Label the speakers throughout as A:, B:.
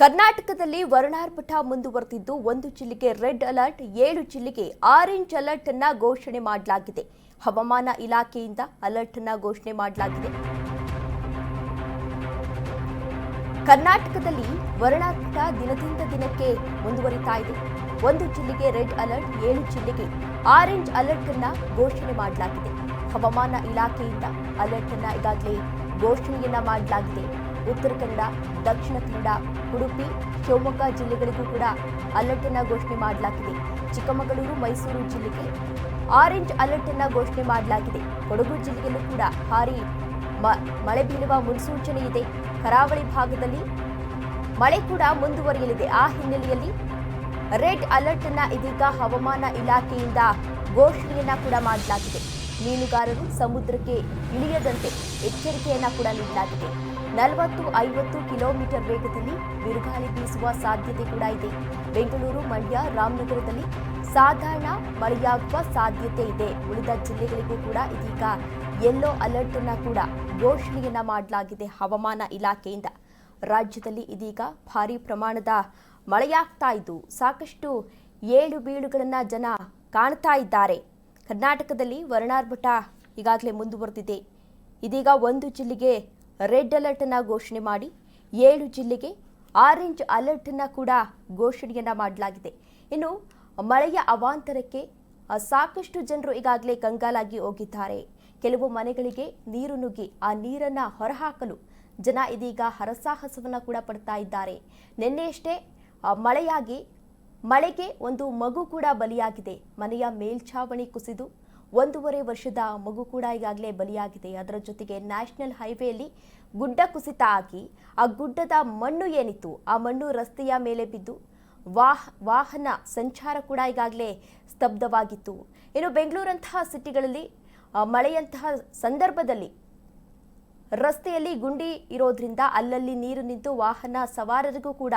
A: ಕರ್ನಾಟಕದಲ್ಲಿ ವರ್ಣಾರ್ಭಟ ಮುಂದುವರೆದಿದ್ದು ಒಂದು ಜಿಲ್ಲೆಗೆ ರೆಡ್ ಅಲರ್ಟ್, ಏಳು ಜಿಲ್ಲೆಗೆ ಆರೆಂಜ್ ಅಲರ್ಟ್ ಅನ್ನ ಘೋಷಣೆ ಮಾಡಲಾಗಿದೆ. ಹವಾಮಾನ ಇಲಾಖೆಯಿಂದ ಅಲರ್ಟ್ ಅನ್ನ ಘೋಷಣೆ ಮಾಡಲಾಗಿದೆ. ಕರ್ನಾಟಕದಲ್ಲಿ ವರ್ಣಾರ್ಭಟ ದಿನದಿಂದ ದಿನಕ್ಕೆ ಮುಂದುವರಿತಾ ಇದೆ. ಒಂದು ಜಿಲ್ಲೆಗೆ ರೆಡ್ ಅಲರ್ಟ್, ಏಳು ಜಿಲ್ಲೆಗೆ ಆರೆಂಜ್ ಅಲರ್ಟ್ ಅನ್ನ ಘೋಷಣೆ ಮಾಡಲಾಗಿದೆ. ಹವಾಮಾನ ಇಲಾಖೆಯಿಂದ ಅಲರ್ಟ್ ಅನ್ನ ಈಗಾಗಲೇ ಘೋಷಣೆಯನ್ನ ಮಾಡಲಾಗಿದೆ. ಉತ್ತರ ಕನ್ನಡ, ದಕ್ಷಿಣ ಕನ್ನಡ, ಉಡುಪಿ, ಶಿವಮೊಗ್ಗ ಜಿಲ್ಲೆಗಳಿಗೂ ಕೂಡ ಅಲರ್ಟ್ ಅನ್ನ ಘೋಷಣೆ ಮಾಡಲಾಗಿದೆ. ಚಿಕ್ಕಮಗಳೂರು, ಮೈಸೂರು ಜಿಲ್ಲೆಗೆ ಆರೆಂಜ್ ಅಲರ್ಟ್ ಅನ್ನ ಘೋಷಣೆ ಮಾಡಲಾಗಿದೆ. ಕೊಡಗು ಜಿಲ್ಲೆಯಲ್ಲೂ ಕೂಡ ಭಾರಿ ಮಳೆ ಬೀಳುವ ಮುನ್ಸೂಚನೆ ಇದೆ. ಕರಾವಳಿ ಭಾಗದಲ್ಲಿ ಮಳೆ ಕೂಡ ಮುಂದುವರಿಯಲಿದೆ. ಆ ಹಿನ್ನೆಲೆಯಲ್ಲಿ ರೆಡ್ ಅಲರ್ಟ್ ಅನ್ನ ಇದೀಗ ಹವಾಮಾನ ಇಲಾಖೆಯಿಂದ ಘೋಷಣೆಯನ್ನ ಕೂಡ ಮಾಡಲಾಗಿದೆ. ಮೀನುಗಾರರು ಸಮುದ್ರಕ್ಕೆ ಇಳಿಯದಂತೆ ಎಚ್ಚರಿಕೆಯನ್ನ ಕೂಡ ನೀಡಲಾಗಿದೆ. ನಲವತ್ತು ಐವತ್ತು ಕಿಲೋಮೀಟರ್ ವೇಗದಲ್ಲಿ ಬಿರುಗಾಳಿ ಬೀಸುವ ಸಾಧ್ಯತೆ ಕೂಡ ಇದೆ. ಬೆಂಗಳೂರು, ಮಂಡ್ಯ, ರಾಮನಗರದಲ್ಲಿ ಸಾಧಾರಣ ಮಳೆಯಾಗುವ ಸಾಧ್ಯತೆ ಇದೆ. ಉಳಿದ ಜಿಲ್ಲೆಗಳಿಗೂ ಕೂಡ ಇದೀಗ ಯೆಲ್ಲೋ ಅಲರ್ಟ್ ಅನ್ನ ಕೂಡ ಘೋಷಣೆಯನ್ನ ಮಾಡಲಾಗಿದೆ ಹವಾಮಾನ ಇಲಾಖೆಯಿಂದ. ರಾಜ್ಯದಲ್ಲಿ ಇದೀಗ ಭಾರಿ ಪ್ರಮಾಣದ ಮಳೆಯಾಗ್ತಾ ಇದ್ದು ಸಾಕಷ್ಟು ಏಳು ಬೀಳುಗಳನ್ನ ಜನ ಕಾಣ್ತಾ ಇದ್ದಾರೆ. ಕರ್ನಾಟಕದಲ್ಲಿ ವರ್ಣಾರ್ಭಟ ಈಗಾಗಲೇ ಮುಂದುವರೆದಿದೆ. ಇದೀಗ ಒಂದು ಜಿಲ್ಲೆಗೆ ರೆಡ್ ಅಲರ್ಟ್ ಅನ್ನ ಘೋಷಣೆ ಮಾಡಿ ಏಳು ಜಿಲ್ಲೆಗೆ ಆರೆಂಜ್ ಅಲರ್ಟ್ ಅನ್ನ ಕೂಡ ಘೋಷಣೆಯನ್ನ ಮಾಡಲಾಗಿದೆ. ಇನ್ನು ಮಳೆಯ ಅವಾಂತರಕ್ಕೆ ಸಾಕಷ್ಟು ಜನರು ಈಗಾಗಲೇ ಕಂಗಾಲಾಗಿ ಹೋಗಿದ್ದಾರೆ. ಕೆಲವು ಮನೆಗಳಿಗೆ ನೀರು ನುಗ್ಗಿ ಆ ನೀರನ್ನ ಹೊರಹಾಕಲು ಜನ ಇದೀಗ ಹರಸಾಹಸವನ್ನ ಕೂಡ ಪಡ್ತಾ ಇದ್ದಾರೆ. ನಿನ್ನೆಯಷ್ಟೇ ಮಳೆಯಾಗಿ ಮಳೆಗೆ ಒಂದು ಮಗು ಕೂಡ ಬಲಿಯಾಗಿದೆ. ಮನೆಯ ಮೇಲ್ಛಾವಣಿ ಕುಸಿದು ಒಂದೂವರೆ ವರ್ಷದ ಮಗು ಕೂಡ ಈಗಾಗಲೇ ಬಲಿಯಾಗಿದೆ. ಅದರ ಜೊತೆಗೆ ನ್ಯಾಷನಲ್ ಹೈವೇಯಲ್ಲಿ ಗುಡ್ಡ ಕುಸಿತ ಆಗಿ ಆ ಗುಡ್ಡದ ಮಣ್ಣು ಏನಿತ್ತು, ಆ ಮಣ್ಣು ರಸ್ತೆಯ ಮೇಲೆ ಬಿದ್ದು ವಾಹ, ವಾಹನ ಸಂಚಾರ ಕೂಡ ಈಗಾಗಲೇ ಸ್ತಬ್ಧವಾಗಿತ್ತು. ಇನ್ನು ಬೆಂಗಳೂರಂತಹ ಸಿಟಿಗಳಲ್ಲಿ ಮಳೆಯಂತಹ ಸಂದರ್ಭದಲ್ಲಿ ರಸ್ತೆಯಲ್ಲಿ ಗುಂಡಿ ಇರೋದ್ರಿಂದ ಅಲ್ಲಲ್ಲಿ ನೀರು ನಿಂತು ವಾಹನ ಸವಾರರಿಗೂ ಕೂಡ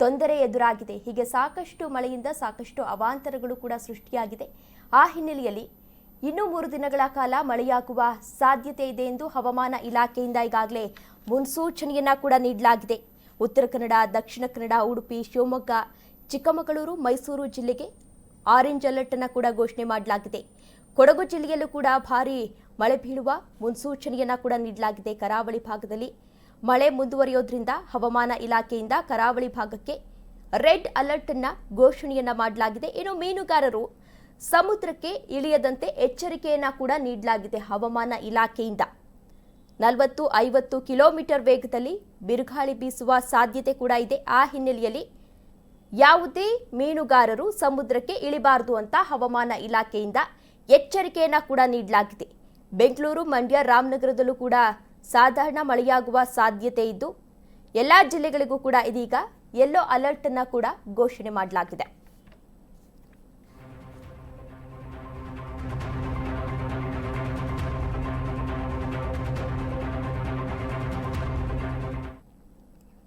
A: ತೊಂದರೆ ಎದುರಾಗಿದೆ. ಹೀಗೆ ಸಾಕಷ್ಟು ಮಳೆಯಿಂದ ಸಾಕಷ್ಟು ಅವಾಂತರಗಳು ಕೂಡ ಸೃಷ್ಟಿಯಾಗಿದೆ. ಆ ಹಿನ್ನೆಲೆಯಲ್ಲಿ ಇನ್ನೂ ಮೂರು ದಿನಗಳ ಕಾಲ ಮಳೆಯಾಗುವ ಸಾಧ್ಯತೆ ಇದೆ ಎಂದು ಹವಾಮಾನ ಇಲಾಖೆಯಿಂದ ಈಗಾಗಲೇ ಮುನ್ಸೂಚನೆಯನ್ನ ಕೂಡ ನೀಡಲಾಗಿದೆ. ಉತ್ತರ ಕನ್ನಡ, ದಕ್ಷಿಣ ಕನ್ನಡ, ಉಡುಪಿ, ಶಿವಮೊಗ್ಗ, ಚಿಕ್ಕಮಗಳೂರು, ಮೈಸೂರು ಜಿಲ್ಲೆಗೆ ಆರೆಂಜ್ ಅಲರ್ಟ್ ಅನ್ನು ಕೂಡ ಘೋಷಣೆ ಮಾಡಲಾಗಿದೆ. ಕೊಡಗು ಜಿಲ್ಲೆಯಲ್ಲೂ ಕೂಡ ಭಾರೀ ಮಳೆ ಬೀಳುವ ಮುನ್ಸೂಚನೆಯನ್ನ ಕೂಡ ನೀಡಲಾಗಿದೆ. ಕರಾವಳಿ ಭಾಗದಲ್ಲಿ ಮಳೆ ಮುಂದುವರಿಯೋದ್ರಿಂದ ಹವಾಮಾನ ಇಲಾಖೆಯಿಂದ ಕರಾವಳಿ ಭಾಗಕ್ಕೆ ರೆಡ್ ಅಲರ್ಟ್ ಅನ್ನ ಘೋಷಣೆಯನ್ನ ಮಾಡಲಾಗಿದೆ. ಇನ್ನು ಮೀನುಗಾರರು ಸಮುದ್ರಕ್ಕೆ ಇಳಿಯದಂತೆ ಎಚ್ಚರಿಕೆಯನ್ನ ಕೂಡ ನೀಡಲಾಗಿದೆ ಹವಾಮಾನ ಇಲಾಖೆಯಿಂದ. ನಲವತ್ತು, ಐವತ್ತು ಕಿಲೋಮೀಟರ್ ವೇಗದಲ್ಲಿ ಬಿರುಗಾಳಿ ಬೀಸುವ ಸಾಧ್ಯತೆ ಕೂಡ ಇದೆ. ಆ ಹಿನ್ನೆಲೆಯಲ್ಲಿ ಯಾವುದೇ ಮೀನುಗಾರರು ಸಮುದ್ರಕ್ಕೆ ಇಳಿಬಾರದು ಅಂತ ಹವಾಮಾನ ಇಲಾಖೆಯಿಂದ ಎಚ್ಚರಿಕೆಯನ್ನ ಕೂಡ ನೀಡಲಾಗಿದೆ. ಬೆಂಗಳೂರು, ಮಂಡ್ಯ, ರಾಮನಗರದಲ್ಲೂ ಕೂಡ ಸಾಧಾರಣ ಮಳೆಯಾಗುವ ಸಾಧ್ಯತೆ ಇದ್ದು, ಎಲ್ಲ ಜಿಲ್ಲೆಗಳಿಗೂ ಕೂಡ ಇದೀಗ ಯೆಲ್ಲೋ ಅಲರ್ಟ್ ಅನ್ನು ಕೂಡ ಘೋಷಣೆ ಮಾಡಲಾಗಿದೆ.